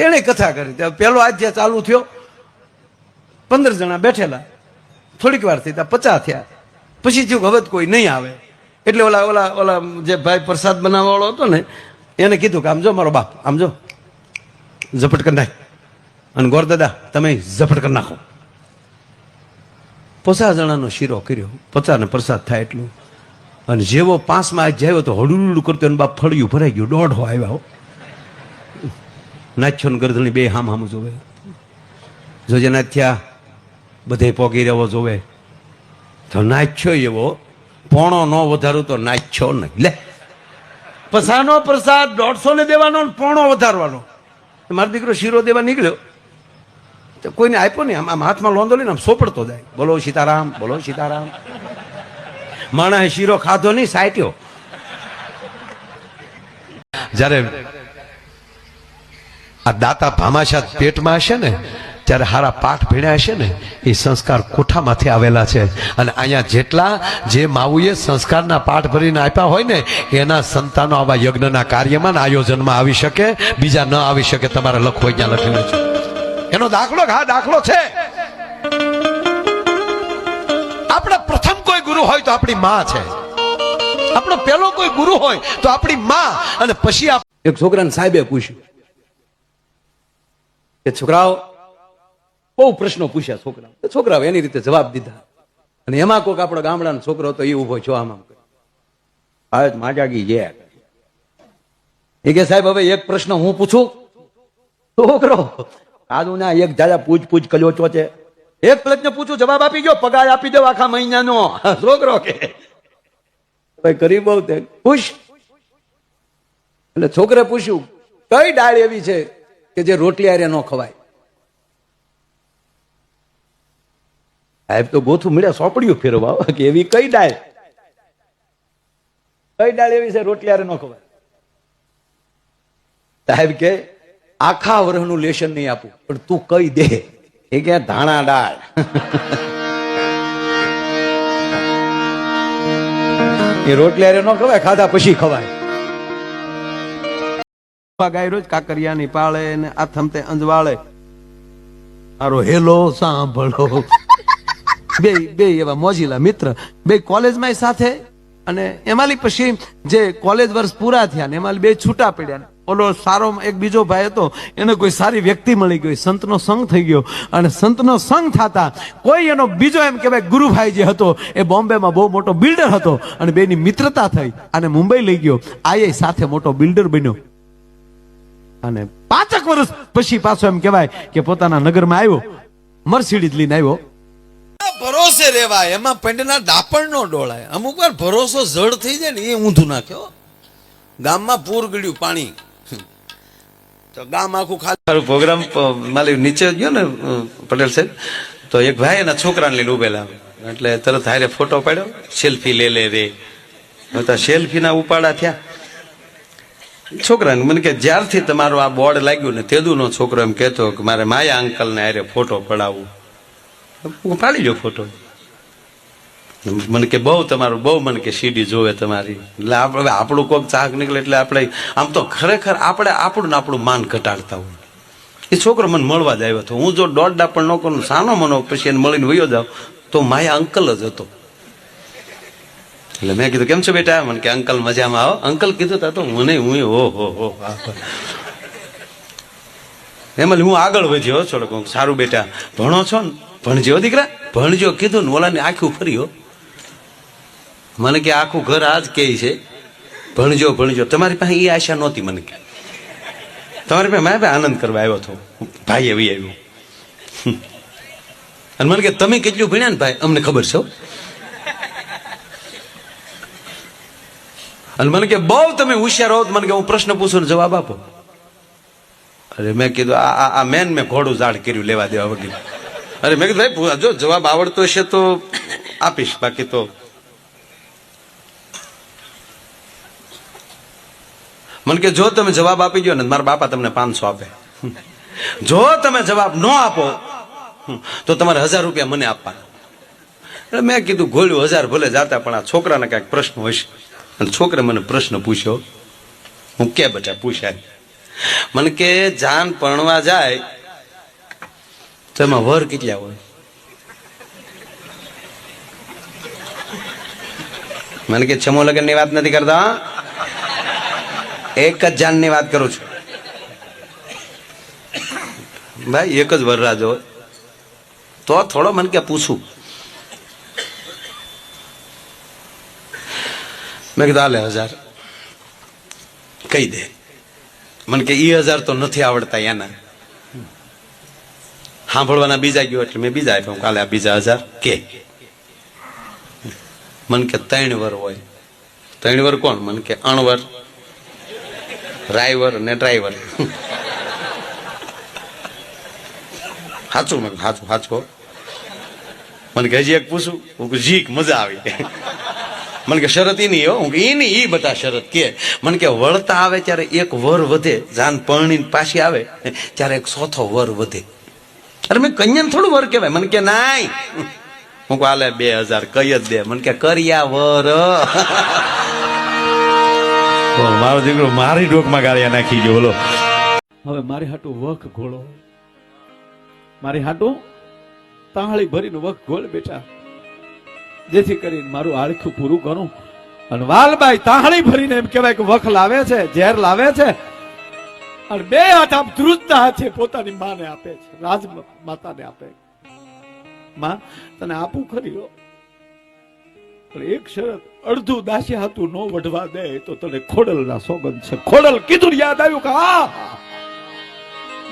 તેણે કથા કરી. પહેલો પેલો ચાલુ થયો. પંદર જણા બેઠેલા. થોડીક વાર થઈ પચાસ થયા. પછી થયું હવે કોઈ નહીં આવે. એટલે ઓલા ઓલા ઓલા જે ભાઈ પ્રસાદ બનાવવાળો હતો ને, એને કીધું કે આમ જો મારો બાપ, આમ જો. ઝપટ કરી નાખ. અને ગોરદાદા તમે ઝપટ કરી નાખો. પચાસ જણાનો શીરો કર્યો. પચાસને પ્રસાદ થાય એટલું. અને જેવો પાંચમાં આજ જાય તો હળુલું કરતો એનું બાપ ફળિયું ભરાઈ ગયું. દોઢો આવ્યા. નાચ્યો ને ગરધણી બે હામ હામ જોવે. જોજે નાથ્યા બધે પોગી રહેવો જોવે. તો નાચ્યો એવો, પોણો ન વધારું તો નાચ્યો નહીં. લે. પસાનો પ્રસાદ દોઢસો ને દેવાનો ને પોણો વધારવાનો. મારો દીકરો શીરો દેવા નીકળ્યો. તો કોઈને આપ્યો નહીં. આમ હાથમાં લોંદો લઈને આમ સોપડતો જાય. બોલો સીતારામ બોલો સીતારામ. માણસે શીરો ખાધો નહીં સાટ્યો જ્યારે આ દાતા ભામાશા પેટમાં હશે ને, ત્યારે હારા પાઠ ભીણ્યા હશે ને, એ સંસ્કાર કોઠામાંથી આવેલા છે. અને અહીંયા જેટલા જે માવુએ સંસ્કારના પાઠ ભરીને આપ્યા હોય ને, એના સંતાનો આવા યજ્ઞના કાર્યમાં આયોજનમાં આવી શકે, બીજા ન આવી શકે, તમારે લખવું અહીંયા લખીને એનો દાખલો હા દાખલો છે. આપણા પ્રથમ કોઈ ગુરુ હોય તો આપણી માં છે. આપણો પેલો કોઈ ગુરુ હોય તો આપણી માં, અને પછી એક છોકરાને સાહેબે પૂછ્યું કે છોકરાઓ, બહુ પ્રશ્નો પૂછ્યા છોકરા છોકરાઓ એની રીતે જવાબ દીધા. અને એમાં કોઈક આપણો ગામડાનો છોકરો હતો એ ઊભો છો આમ આમ. આજ માજાગી જે એ કે સાહેબ, હવે એક પ્રશ્ન હું પૂછું? છોકરો આજુ ના એક દાદા પૂછ પૂછ કર્યો છો છે. એક પ્રશ્ન પૂછું, જવાબ આપી ગયો પગાર આપી દો આખા મહિનાનો. છોકરો કે. ભાઈ કરી બહુ તે પૂછ એટલે છોકરે પૂછ્યું, કઈ ડાળ એવી છે? કે જે રોટલી આરે ન ખવાય. સાહેબ, તો ગોથું મળ્યા સોપડીઓ ફેરવા કે એવી કઈ ડાળ કઈ ડાળ એવી છે રોટલી આરે ન ખવાય? સાહેબ કે, આખા વરહનું લેશન નહીં આપું, પણ તું કઈ દે. એ કે ધાણા ડાળ એ રોટલી આરે ન ખવાય, ખાધા પછી ખવાય. ગાય રોજ કાકરિયાની પાળે ને આ થમતે અંજવાળે. મારો હેલો સાંભળો. બે બે એવા મોજીલા મિત્ર. બે કોલેજમાં સાથે અને એમાંલી પછી જે કોલેજ વર્ષ પૂરા થયા ને એમાં બે છૂટા પડ્યા ઓલો સારો એક બીજો ભાઈ હતો એને કોઈ સારી વ્યક્તિ મળી ગઈ. સંતનો સંગ થઈ ગયો અને સંતનો સંગ થતા કોઈ એનો બીજો એમ કહેવાય ગુરુભાઈ જે હતો એ બોમ્બેમાં બહુ મોટો બિલ્ડર હતો અને બેની મિત્રતા થઈ અને મુંબઈ લઈ ગયો. આ સાથે મોટો બિલ્ડર બન્યો. અને પાંચક વર્ષ પછી પાછો એમ કહેવાય કે પોતાના નગરમાં આવ્યો મર્સિડીઝ લઈને આવ્યો. ભરોસે રેવાય એમાં પંડના દાપણ નો ડોળાય. અમુક વાર ભરોસો જડ થઈ જાય ને એ ઊંધું નાખ્યો ગામમાં પૂર ગળ્યું પાણી. તો ગામ આખું ખાલી. મારો પ્રોગ્રામ માલી નીચે ગયો ને પટેલ સાહેબ. તો એક ભાઈ એના છોકરાને લઈને ઉભેલા. એટલે તરત હારે ફોટો પાડ્યો સેલ્ફી લે લે રે. તો સેલ્ફી ઉપાડા થયા. છોકરાને મને કે જ્યારથી તમારું આ બોર્ડ લાગ્યું ને તેદુનો છોકરો એમ કહેતો કે મારે માયા અંકલને હારે ફોટો પડાવવું. હું પાડી લો ફોટો. મને કે બહુ તમારું, બહુ મને કે સીડી જોવે તમારી. એટલે આપણે આપણું કોક ચાક નીકળે એટલે આપણે આમ તો ખરેખર આપણે આપણું ને આપણું માન ઘટાડતા હોય. એ છોકરો મને મળવા જ આવ્યો હતો હું જો દોઢ પણ ન કરું, સાનો મનો પછી એને મળીને વયો જાઉં, તો માયા અંકલ જ હતો. એટલે મેં કીધું, કેમ છો બેટા? મને કે, અંકલ મજામાં આવો અંકલ કીધું તા તો મને હું હો હો હો. એમાં હું આગળ વધ્યો થોડોક કહું, સારું બેટા, ભણો છો ને? ભણજો દીકરા. ભણજો કીધું ને ઓલાને આખું ફર્યો મને કે, આખું ઘર આજ કે છે. ભણજો ભણજો. તમારી પાસે એ આશા નહોતી મને કે. તમારી પાસે મારે આનંદ કરવા આવ્યો હતો. ભાઈ એવી આવ્યો. અને મને કે, તમે કેટલું ભણ્યા ને ભાઈ? અમને ખબર છે અને મને કે, બહુ તમે હોશિયાર હો મને કે, હું પ્રશ્ન પૂછું જવાબ આપો. અરે મેં કીધું, આ, આ- મેન મેં ઘોડું ઝાડ કર્યું, લેવા દેવા વગેરે. અરે મેં કીધું, ભાઈ જો જવાબ આવડતો હશે તો આપીશ, બાકી તો. મને કે, જો તમે જવાબ આપી દો ને, મારા બાપા તમને પાંચસો આપે. જો તમે જવાબ ન આપો, તો તમારે હજાર રૂપિયા મને આપવાના. મેં કીધું ગોળ્યું હજાર ભલે જાતા, પણ આ છોકરાને કાંઈક પ્રશ્ન હશે. અને છોકરે મને પ્રશ્ન પૂછ્યો. હું કે બેટા પૂછ્યા મને કે જાન પરણવા જાય તો એમાં વર કેટલા હોય? મને કે છમો લગ્નની વાત નથી કરતા એક જ જાનની વાત કરું છું. ભાઈ, એક જ વરરાજ હોય. તો થોડો મને કે પૂછું. મેં કીધું હાલે હજાર. કહી દે. મને કે એ હજાર તો નથી આવડતા એના. સાંભળવાના બીજા ગયો એટલે મેં બીજા આપ્યો. કાલે આ બીજા હજાર. કે. મન કે, ત્રણ વર હોય. ત્રણ વર કોણ? મન કે, અણવર. ડ્રાઈવર ને ડ્રાઈવર. સાચું? મને સાચું સાચું. મને કે, હજી એક પૂછું. જીક મજા આવી. મને કે શરત ઈ નહીં હો. હું એની ઈ બધા શરત કે. મને કે વળતા આવે ત્યારે એક વર વધે જાન પરણીને પાછી આવે ત્યારે એક ચોથો વર વધે. અરે મેં કન્યાને થોડું વર કહેવાય. મને કે નાય. હું કહું આલે બે હજાર કઈ જ દે. મને કે કર્યા વર. મારો દીકરો મારી ડોકમાં ગાળિયા નાખી ગયો બોલો. હવે મારી હાટું વખ ઘોળો. મારી હાટું તાળી ભરીને વખ ઘોળ બેટા. જેથી કરીને મારું આળખું પૂરું કરું. અને વાલબાઈ તાહણી ભરીને એમ કહેવાય કે વખ લાવે છે, ઝેર લાવે છે. અને બે હાથ આમ ધ્રુજતા હાથે પોતાની માને આપે છે રાજ માતાને આપે. માં, તને આપું ખરી પણ એક શરત અડધું દાસી હાથું નો વઢવા દે તો તને ખોડલના સોગંદ છે. ખોડલ કીધું યાદ આવ્યું કે આ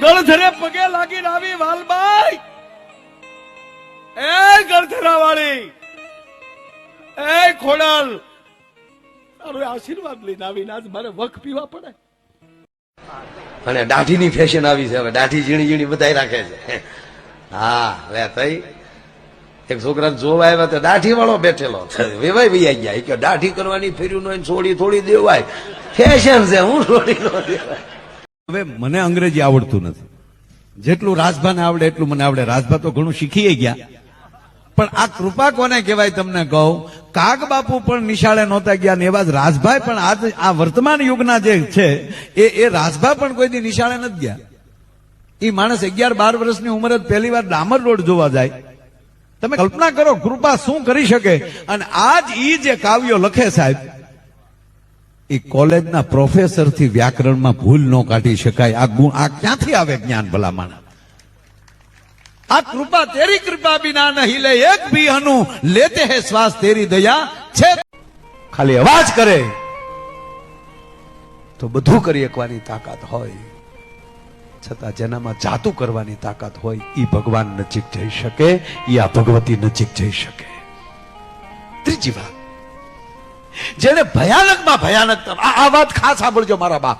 ગળધરે પગે લાગીને આવી વાલબાઈ. એ ગળધરા વાળી એ ખોડાલ! તારો આશીર્વાદ લઈને આવીને આજ મારે વખ પીવા પડે. અને દાઢીની ફેશન આવી છે હવે દાઢી ઝીણી ઝીણી બધાય રાખે છે. હા હવે તઈ એક છોકરા જોવા આવ્યા તો દાઢી વાળો બેઠેલો વેવાય વૈયા ગયા. કે દાઢી કરવાની ફેર્યું નો છોડી થોડી દેવાય. ફેશન છે હું છોડી નો દેવાય. હવે મને અંગ્રેજી આવડતું નથી. જેટલું રાજભાને આવડે એટલું મને આવડે. રાજભા તો ઘણું શીખી ગયા. પણ આ કૃપા કોને કહેવાય તમને કહું? કાગ બાપુ પણ નિશાળે નહોતા ગયા ને એવા જ રાજભાઈ પણ આજ આ વર્તમાન યુગના જે છે, એ એ રાજભાઈ પણ કોઈ દી નિશાળે નથી ગયા. એ માણસ અગિયાર બાર વર્ષની ઉંમરે જ પહેલી વાર ડામર રોડ જોવા જાય. તમે કલ્પના કરો કૃપા શું કરી શકે? અને આજ ઈ જે કાવ્યો લખે સાહેબ એ કોલેજના પ્રોફેસરથી વ્યાકરણમાં ભૂલ ન કાઢી શકાય. આ ગુણ, આ ક્યાંથી આવે જ્ઞાન ભલામણ આ કૃપા તેરી કૃપા બિના નહીં લે. એક ભી અનુ લેતે હે શ્વાસ તેરી દયા. છે ખાલી અવાજ કરે. તો બધું કરી એકવાની તાકાત હોય. છતાં જેનામાં જાતું કરવાની તાકાત હોય એ ભગવાન નજીક જઈ શકે એ આ ભગવતી નજીક જઈ શકે. ત્રીજી વાત. જેને ભયાનકમાં ભયાનક આ વાત ખાસ સાંભળજો મારા બાપ.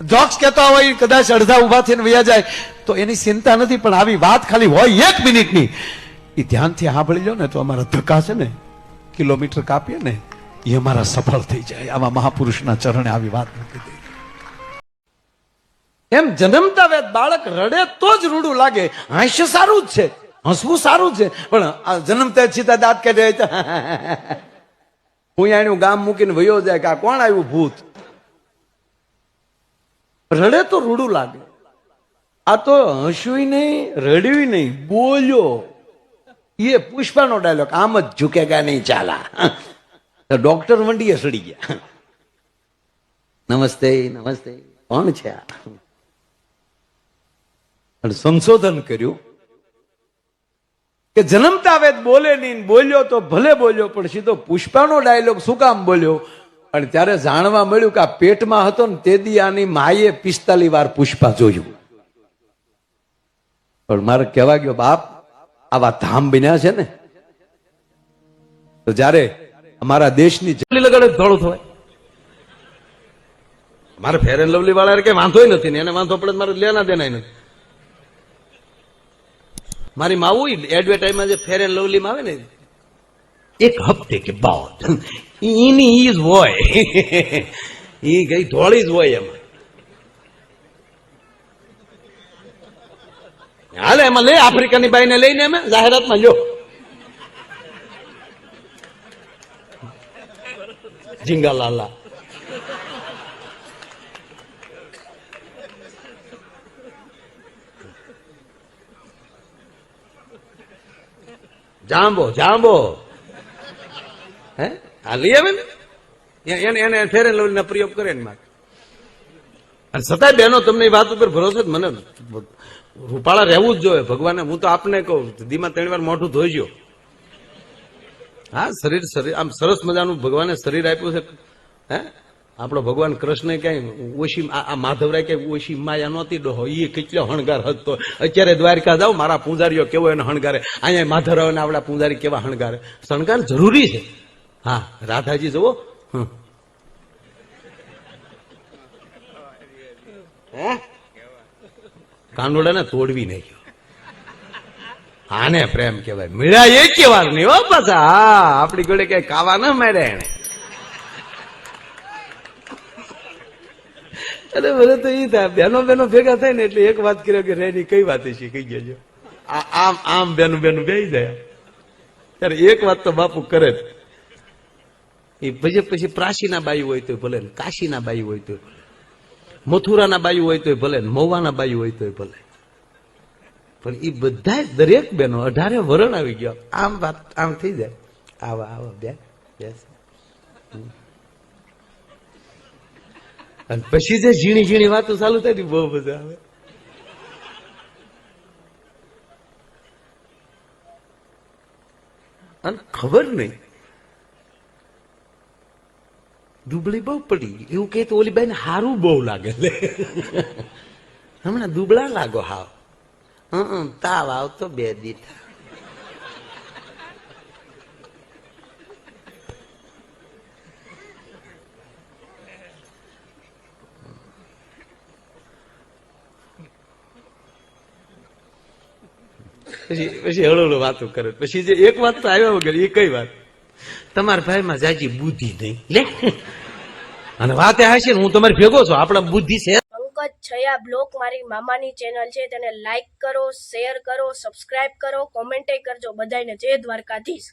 જોક્સ કહેતા હોય, કદાચ અડધા ઊભા થઈને વયા જાય. તો એની ચિંતા નથી, પણ આવી વાત ખાલી હોય એક મિનિટની. એ ધ્યાનથી સાંભળી લો ને, તો અમારા ધક્કા છે ને, કિલોમીટર કાપીએ ને, એ અમારા સફળ થઈ જાય. આવા મહાપુરુષના ચરણે આવી વાત મૂકી દે એમ જન્મતા વેદ બાળક રડે તો જ રૂડું લાગે. હાસ્ય સારું જ છે, હસવું સારું છે, પણ આ જન્મતા સીધા દાંત કાઢે આણ્યું ગામ મૂકીને વયો જાય કે આ કોણ આવ્યું ભૂત? રડે તો રૂડું લાગે. આ તો હસવી નહીં રડવી નહીં, બોલ્યો. એ પુષ્પાનો ડાયલોગ આમ જ ઝુકેગા નહીં, ચાલા. ડોક્ટર વંડીએ સડી ગયા. નમસ્તે નમસ્તે. કોણ છે સંશોધન કર્યું કે જન્મતા વેદ બોલે નહીં, બોલ્યો તો ભલે બોલ્યો, પણ સીધો પુષ્પાનો ડાયલોગ શું કામ બોલ્યો? અને ત્યારે જાણવા મળ્યું કે આ પેટમાં હતો ને તે દી આની માએ પિસ્તાલી વાર પુષ્પા જોયું. પણ મારે કહેવા ગયો બાપ આવા ધામ બન્યા છે ને તો જ્યારે અમારા દેશની જલી લગાડે ધોળું થવાય. મારે ફેર એન્ડ લવલી વાળા કઈ વાંધો નથી ને એને વાંધો પડે મારે લેના દેના નથી. મારી માવું એડવર્ટાઇઝમાં જે ફેર એન્ડ લવલી માં આવે ને એક હપ્તે કે બાદ એની ઈજ હોય એ ગઈ ધોળી જ હોય એમાં. હાલ, એમાં લઈ, આફ્રિકાની બાઈને લઈને એમ, જાહેરાતમાં જો જીંગાલાલા. જાંબો જાંબો. હે? આ લઈ આવે ને? એને એને ફેરેન લોલીના પ્રયોગ કરે ને મારે. અને છતાંય બહેનો, તમને વાત ઉપર ભરોસો જ મને રૂપાળા રહેવું જ જોઈએ. ભગવાને, હું તો આપને કહું દીમાં ત્રણ વાર મોઢું ધોઈજો. હા, શરીર શરીર, આમ સરસ મજાનું ભગવાને શરીર આપ્યું છે. હે? આપણો ભગવાન કૃષ્ણ ક્યાંય ઓછી, આ માધવરાય ક્યાંય ઓછી માયા નહોતી ડોહો. એ કેટલો હણગાર હતો. અત્યારે દ્વારકા જાવ મારા પૂંજારીઓ કેવો એને હણગારે. અહીંયા માધવરાવ આપણા પૂંજારી કેવા હણગારે. શણગાર જરૂરી છે. હા, રાધાજી જુઓ. હમ. હે? કાંડોડાને તોડવી નાખ્યો આને પ્રેમ કહેવાય. મીરા એક વાર નહીં હો પાછા. હા, આપણી જોડે કઈ કાવા ના માર્યા એને. અરે મને તો એ થાય. બેનો બેનો ભેગા થાય ને એટલે એક વાત કર્યો કે રેની કઈ વાત છે કઈ આ- આમ આમ બેનું બેનું બે જાય. ત્યારે એક વાત તો બાપુ કરે જ. એ પછી પછી પ્રાસીના બાઈ હોય તો ભલે કાશીના બાઈ હોય તો ભલે મથુરાના બાયુ હોય તોય ભલે ને બાયુ હોય તોય ભલે. પણ એ બધા દરેક બેનો અઢારે વરણ આવી ગયો. આમ વાત, આમ થઈ જાય. આવા આવા, બે બેસ અને પછી જે ઝીણી ઝીણી વાતો ચાલુ થાય બહુ મજા આવે. અને ખબર નહીં દુબળી બહુ પડી. એવું કહે તો ઓલી બેન હારું બહુ લાગે હમણાં દુબળા લાગો હાવ. તાવ આવતો બે દીઠા પછી પછી હળો હળો વાતો કરે. પછી જે એક વાત તો આવ્યા વગર એ કઈ વાત? તમારા ભાઈમાં જાજી બુદ્ધિ નહીં. લે. અને વાત હશે હું તમારી ભેગો છું. આપણા બુદ્ધિ છે. પંકજ છયા બ્લોક મારી મામાની ચેનલ છે. તેને લાઈક કરો શેર કરો સબસ્ક્રાઇબ કરો કોમેન્ટે કરજો બધાને જય દ્વારકાધીશ.